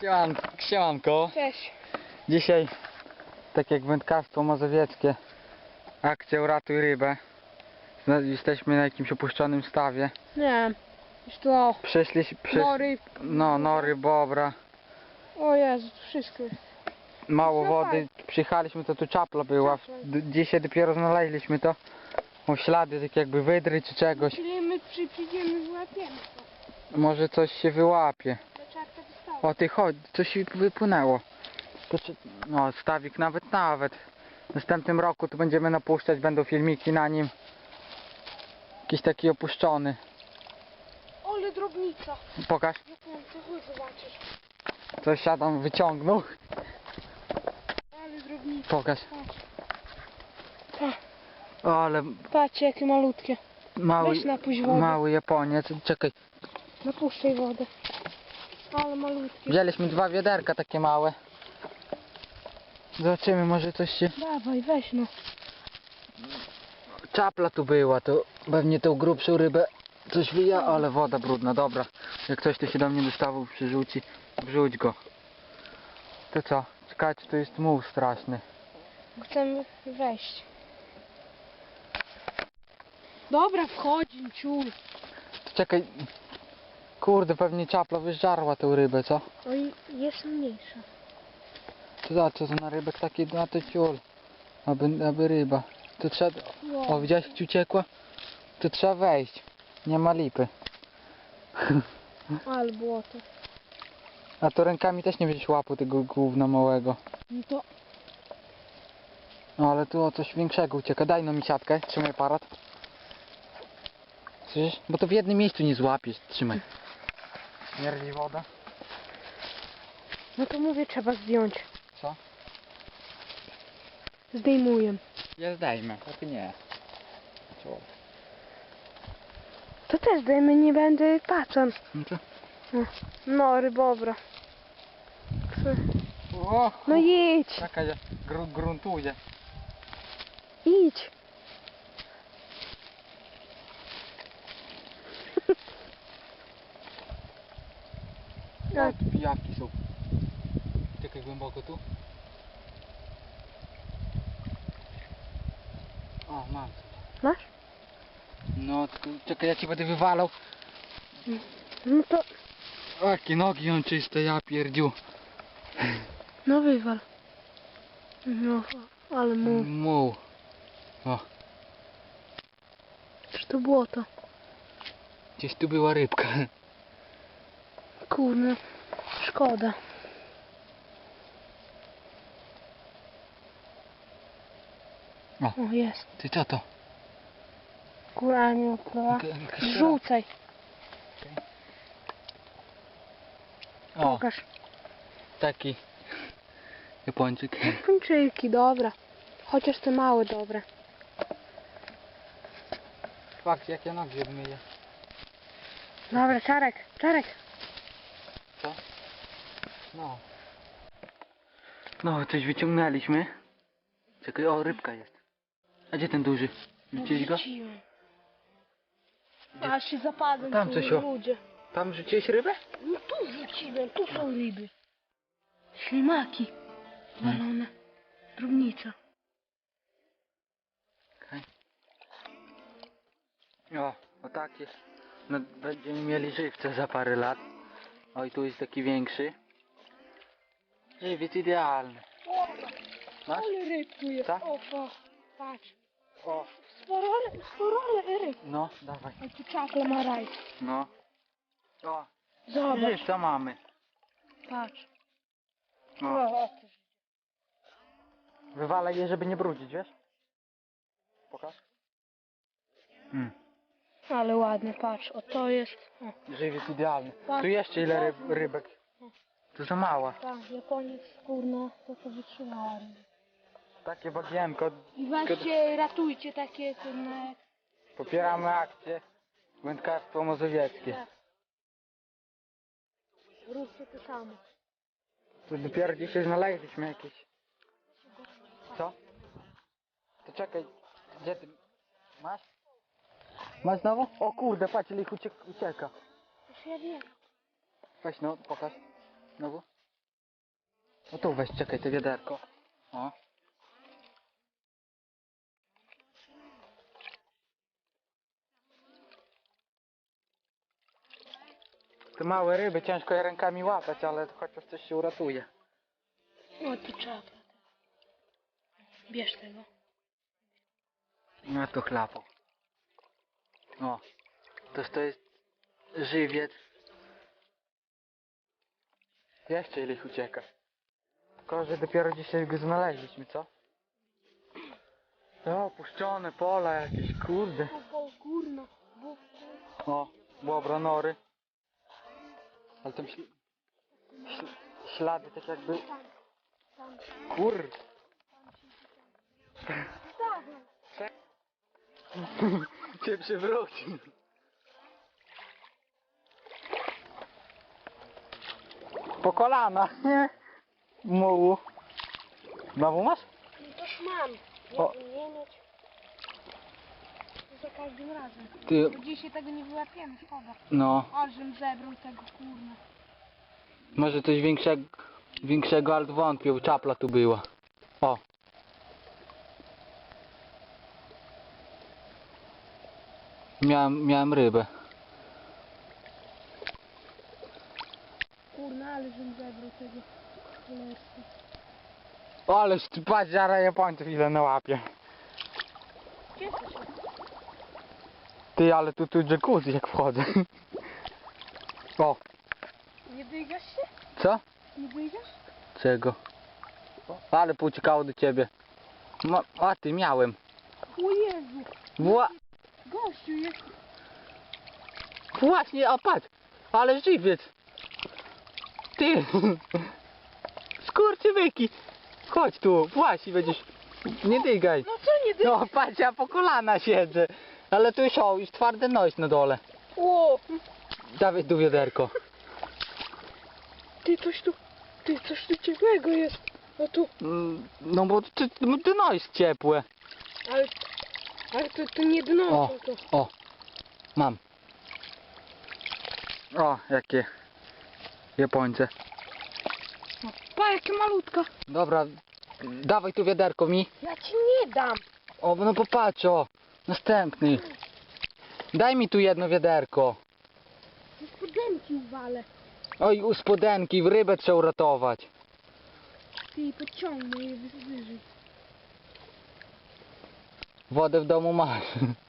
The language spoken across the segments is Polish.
Sieman, siemanko. Cześć. Dzisiaj, tak jak wędkarstwo mazowieckie, akcja Uratuj Rybę. No, Jesteśmy na jakimś opuszczonym stawie. Nie. Już to Przyszliśmy, przy... nory. no, nory, bobra, O Jezu, to wszystko jest. mało No wody. Przyjechaliśmy, to tu czapla była. D- Dzisiaj dopiero znaleźliśmy to. O ślady tak jakby wydry czy czegoś. Czyli my przy, przyjdziemy złapiemy. Może coś się wyłapie. O ty chodź, coś wypłynęło. No, stawik nawet, nawet. W następnym roku tu będziemy napuszczać, będą filmiki na nim. Jakiś taki opuszczony. Ole drobnica. Pokaż, Ja coś siadam, wyciągnął. Ale drobnica. Pokaż. Ale Patrzcie, jakie malutkie. mały, Weź napuść wodę. mały Japoniec. Czekaj, Napuszczaj wodę. Ale wzięliśmy dwa wiaderka takie małe. Zobaczymy, może coś się... Dawaj, weź no. Czapla tu była, to pewnie tą grubszą rybę coś wyja, ale woda brudna, dobra. Jak ktoś tu się do mnie dostawał, przyrzuci, wrzuć go. To co? Czekajcie, to jest muł straszny. Chcemy wejść. Dobra, wchodzi, ciul. Czekaj, kurde, pewnie czapla wyżarła tą rybę, co? Oj, jest mniejsza. To za co to na rybek taki, na to ciul. Aby, aby ryba. To trzeba, o widziałeś jak ci uciekła? To trzeba wejść. Nie ma lipy. Ale błoto. A to rękami też nie będziesz łapał tego gówna małego. No to No ale tu o coś większego ucieka. Daj no mi siatkę, trzymaj aparat. Słyszysz? Bo to w jednym miejscu nie złapiesz. Trzymaj. Śmierdzi woda. No to mówię, trzeba zdjąć. Co? Zdejmuję. Ja zdejmę, a ty nie. Co? To też zdejmę, nie będę patrzał. No to... No, rybobra. O! No idź, Taka ja gru, gruntuje. idź. Jak pijawki są. Czekaj głęboko tu. O, mam. Masz? No, czekaj, ja ci będę wywalał. No to, jakie nogi on czyste, ja pierdziu. no wywal. No, ale mu, Muł. O, czy to błoto? gdzieś tu była rybka. Kurde, szkoda. O. O, jest. Ty co to? Góra nie. Rzucaj, O, pokaż. taki Japończyk. Kończyki, dobra. Chociaż te małe, dobre. Fakt, jakie nogi obmyje. Dobra, Czarek, Czarek. No. No, coś wyciągnęliśmy. Czekaj, o, rybka jest. A gdzie ten duży? Rzuciłeś go? Wróciłem. A się zapadłem Tam tu, coś o- ludzie. Tam rzuciłeś rybę? No tu wróciłem, tu są ryby. Ślimaki. Walone. Drobnica. Okej. O, o tak jest. No, będziemy mieli żywce za parę lat. Oj, tu jest taki większy. Żywiec idealny. Masz? Ale ryb tu jest. Tak? O, fa- patrz. O, sporole ryb. no, dawaj. Tu czakle ma raj. No. O, Zobacz, żywca mamy. patrz. No. O, Wywalaj je, żeby nie brudzić, wiesz? Pokaż. Mm. ale ładne, patrz. O, to jest. O, Żywiec idealny. Tak. Tu jeszcze ile ryb, rybek? Tu za mała. tak, Japoniec, kurno, to to wytrzymała ryby. Takie bagienko. I weźcie, ratujcie takie, kurno, Popieramy akcję. Wędkarstwo mazowieckie. róbcie to samo. Tu dopiero dzisiaj znaleźliśmy jakieś. Co? To czekaj. Gdzie ty? Masz? Masz znowu? O kurde, patrz ile ich uciek ucieka. Już ja wiem. Weź no, pokaż. Znowu. No tu weź, czekaj, to wiaderko. O. Te małe ryby ciężko je rękami łapać, ale chociaż coś się uratuje. O, tu trzeba. Bierz tego. No to chlapu. O. Toż to jest żywiec. Jeszcze ileś ucieka. Tylko, że dopiero dzisiaj go znaleźliśmy, co? O, opuszczone pola jakieś, kurde. O, błobra nory. Ale tam śl śl ślady tak jakby... Kur... Cię przywrócił. Po kolana, nie? Mułu. Znowu masz? Toż mam. O. Nie, nie mieć. Za każdym razem. Ty, Bo dzisiaj tego nie wyłapiemy, szkoda. no, Ale żebym zebrał tego kurna. może coś większego, większego, ale wątpię, czapla tu była. O. Miałem, miałem rybę. Kurna, ale żebym zebrał tego cholerstwa. Ależ ty patrz, zaraz Japońców ile na łapie. Ty, ale tu, tu jacuzzi jak wchodzę. O, Nie wyjdziesz się? co? Nie wyjdziesz? Czego? Ale pouciekało do ciebie. No, a ty miałem. O Jezu. Wła Gościu, jest. właśnie, a patrz. Ale żywiec. Ty. Skurczybyki. Chodź tu, właśnie będziesz. Nie dygaj. No co nie dy... No patrz, ja po kolana siedzę. Ale tu już, o, już twardy noś na dole. O, Dawaj tu wiaderko. ty coś tu... Ty, coś tu ciepłego jest. No tu, Mm, No bo ty, ty noś ciepłe. ale... Ale to, to nie dno, O, to, to. o, mam. O, jakie Japońce. Pa, jakie malutka. Dobra, dawaj tu wiaderko mi. Ja ci nie dam. O, no popatrz, o, następny. Daj mi tu jedno wiaderko. Z podęki uwalę. Oj, u spodenki, w rybę trzeba uratować. Ty podciągnę je wy- wyżej. Wodę w domu masz.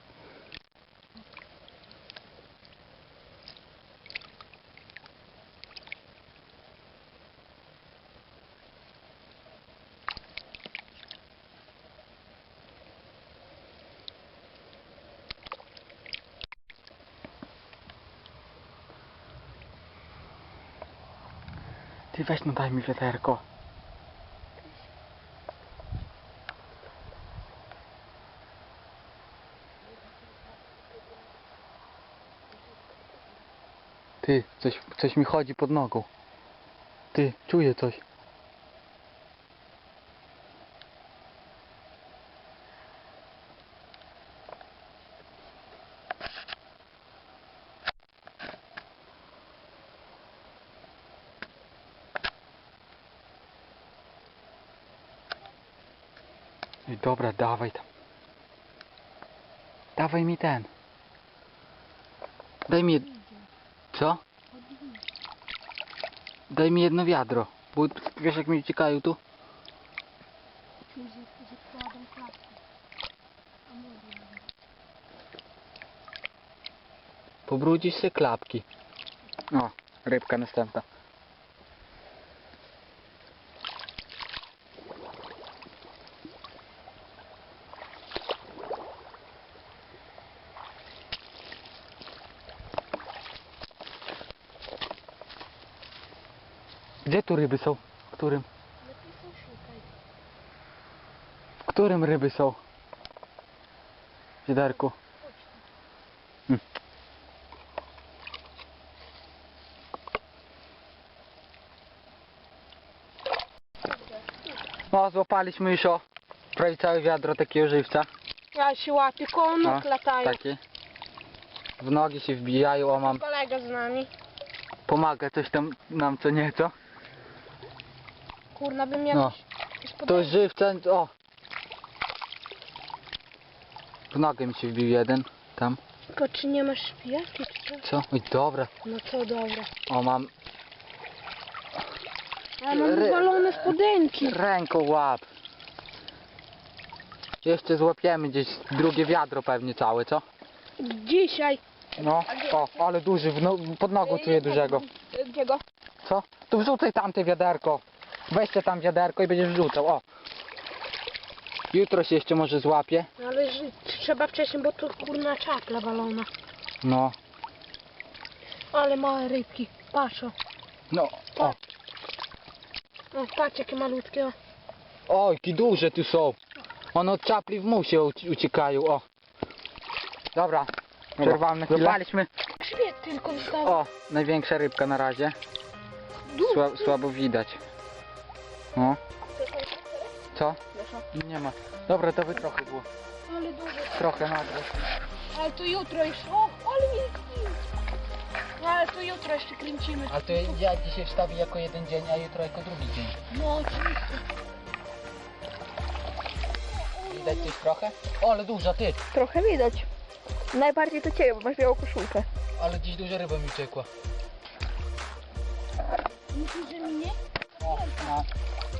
Ty weź no daj mi wiaderko. Ty, coś, coś mi chodzi pod nogą. Ty, czuję coś. Ej, dobra, dawaj tam. Dawaj mi ten. Daj mi... Co? Daj mi jedno wiadro. Bo wiesz jak mi uciekają tu? Pobrudzisz się klapki. O, rybka następna. Tu ryby są? W którym? W którym ryby są? Tu. Hmm. O, złapaliśmy już o prawie całe wiadro takiego żywca. Ja się łapię, koło nóg O, latają. Takie. W nogi się wbijają, o mam. Kolega z nami. Pomaga coś tam nam co nieco. Kurna, bym. No. To żywcem, o! W nogę mi się wbił jeden, tam. Tylko czy nie masz szpijaki, czy co? Co? Oj, dobra. No co, dobra. O, mam A mam Ry- wywalone spodenki. ręką łap. Jeszcze złapiemy gdzieś drugie wiadro pewnie całe, co? Dzisiaj. No, o, ale duży, w no, pod nogą czuję dużego. Gdzie go? Co? To wrzucaj tamte wiaderko. Weźcie tam wiaderko i będziesz wrzucał, o. Jutro się jeszcze może złapie. No ale że trzeba wcześniej, bo tu kurna czapla walona. No, Ale małe rybki. Patrz o. no, o. o patrz jakie malutkie. O. Oj, jakie duże tu są. One od czapli w musie uci- uciekają, o. Dobra, przerwamy na chwilę. Złapaliśmy. Tylko wystał. O, największa rybka na razie. Sła, słabo widać. No, co? Nie ma. Dobra, to by trochę było. Ale duże. Trochę na odwrót. Ale to jutro jeszcze. O, ale wielki. No ale to jutro jeszcze kręcimy. Ale to ja dzisiaj wstawię jako jeden dzień, a jutro jako drugi dzień. No oczywiście. Widać coś trochę? O, ale duża, ty. Trochę widać. Najbardziej to ciebie, bo masz białą koszulkę. Ale dziś duża ryba mi uciekła. Myślisz, że mi nie? O, no.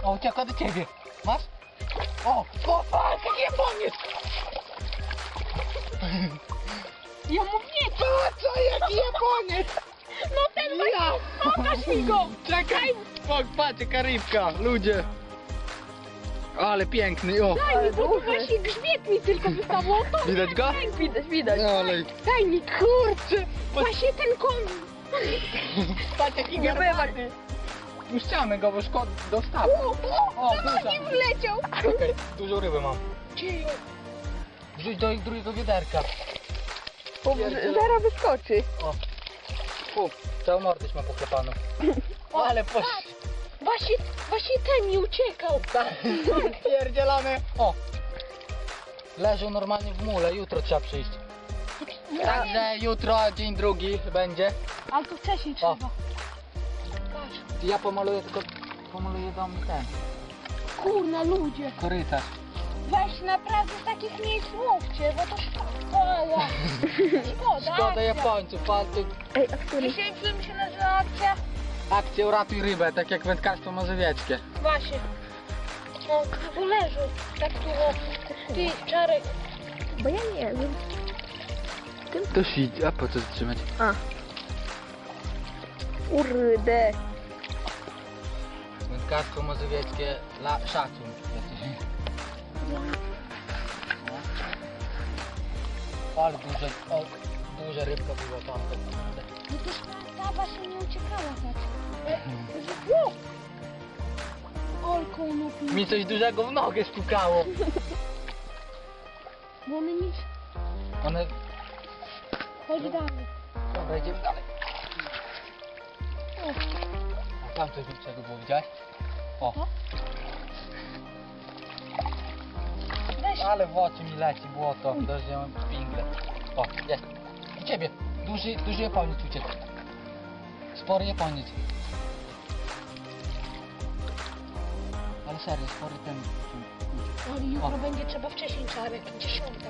O uciekła do ciebie. Masz? O, o, fuck, jaki Japoniec! Ja mu nie. Co, co, jaki Japoniec? No ten Ja! Pokaż mi go! Czekaj! Fuck, patrz, jaka rybka, ludzie! Ale piękny, o! Daj mi, bo tu właśnie grzbiet mi tylko wystawał. To Widać go? Widać, widać. Ale daj mi, kurczę! Właśnie ten koń. patrz, jaki Nie garbaty! Puszczamy go, bo szkoda dostawy. O, O, o, duża. nie wleciał. Czekaj, dużą rybę mam. Wrzuć do drugiego wiaderka. Bo Pierdzielę. zaraz wyskoczy. O. Fu, całą mordyś ma poklepaną. O, Ale poś... Właśnie, właśnie ten mi uciekał. Pierdzielony. O. Leżą normalnie w mule, jutro trzeba przyjść. Także jutro, dzień drugi będzie. Ale to wcześniej O. trzeba. Ja pomaluję tylko, pomaluję dom ten, Kurna ludzie. korytarz. Weź naprawdę takich miejsc łowcie, bo to szkoda. Szkoda. Szkoda akcja. Japońców, tu Ej, a który? Dzisiaj film się nazywa akcja. akcja uratuj rybę, tak jak wędkarstwo morzewieckie. Właśnie. No, tu leży. Tak tu o. Ty, Czarek. Bo ja nie wiem. To świt, a po co trzymać? A. Kurde. Wędkarstwo morzewieckie, la, szacun. Ale duże, o, duża rybka była tam. No to ta właśnie nie uciekała tak. O! Olką nupi. Mi coś dużego w nogę stukało. Bo one nic. One... Chodź dalej. Dobra, idziemy dalej. Tam coś większego było, widziałeś? O, weź. ale w oczy mi leci błoto, dożyłem pingle. O, jest. U ciebie. Duży, duży Japoniec uciekł. Spory Japoniec. Ale serio, spory ten uciekł. Ale jutro będzie trzeba wcześniej Czarek. Dziesiąta.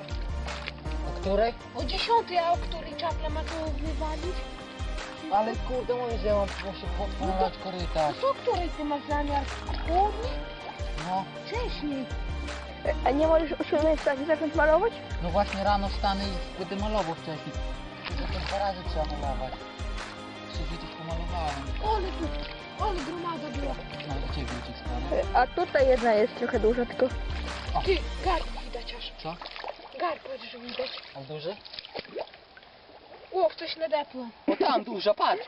O której? O dziesiątej, a o której czapla ma to wywalić? Ale kurde, mówię, że mam muszę podpływać No korytarz. to o której ty masz zamiar? Południe? No, Wcześniej. E, A nie możesz o 7 wstać i zacząć malować? no właśnie rano wstanę i będę malował wcześniej. Tylko to dwa razy trzeba malować. Jeszcze widzieć pomalowałem. Ale tu, ale gromada była. No i ciebie uciekł spory. E, A tutaj jedna jest trochę duża, tylko... Ty, garb widać aż. Co? Garb patrz, że widać. A duży? Łow, coś nadepło. O tam duża, patrz!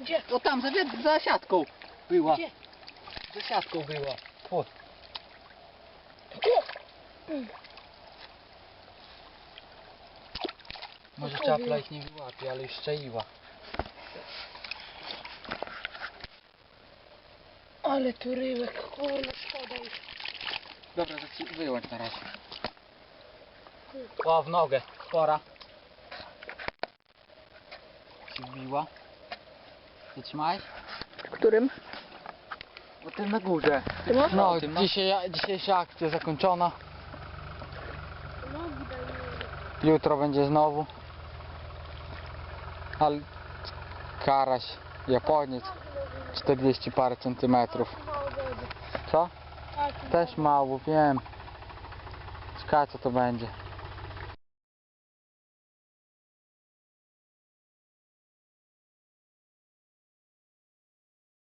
Gdzie? O tam, za, za siatką była. Gdzie? Za siatką była. O, może O, czapla ich nie wyłapie, ale już szczaiła. Ale tu ryłek, kurno, szkoda już. Dobra, to ci wyłącz na razie. O, w nogę, spora. Się wbiła. Ty trzymaj? Którym? O tym na górze. No, O tym, no. dzisiaj, dzisiejsza akcja zakończona. Jutro będzie znowu. Ale karaś, japoniec, 40 parę centymetrów. Co? Też mało, wiem. Ciekawe co to będzie.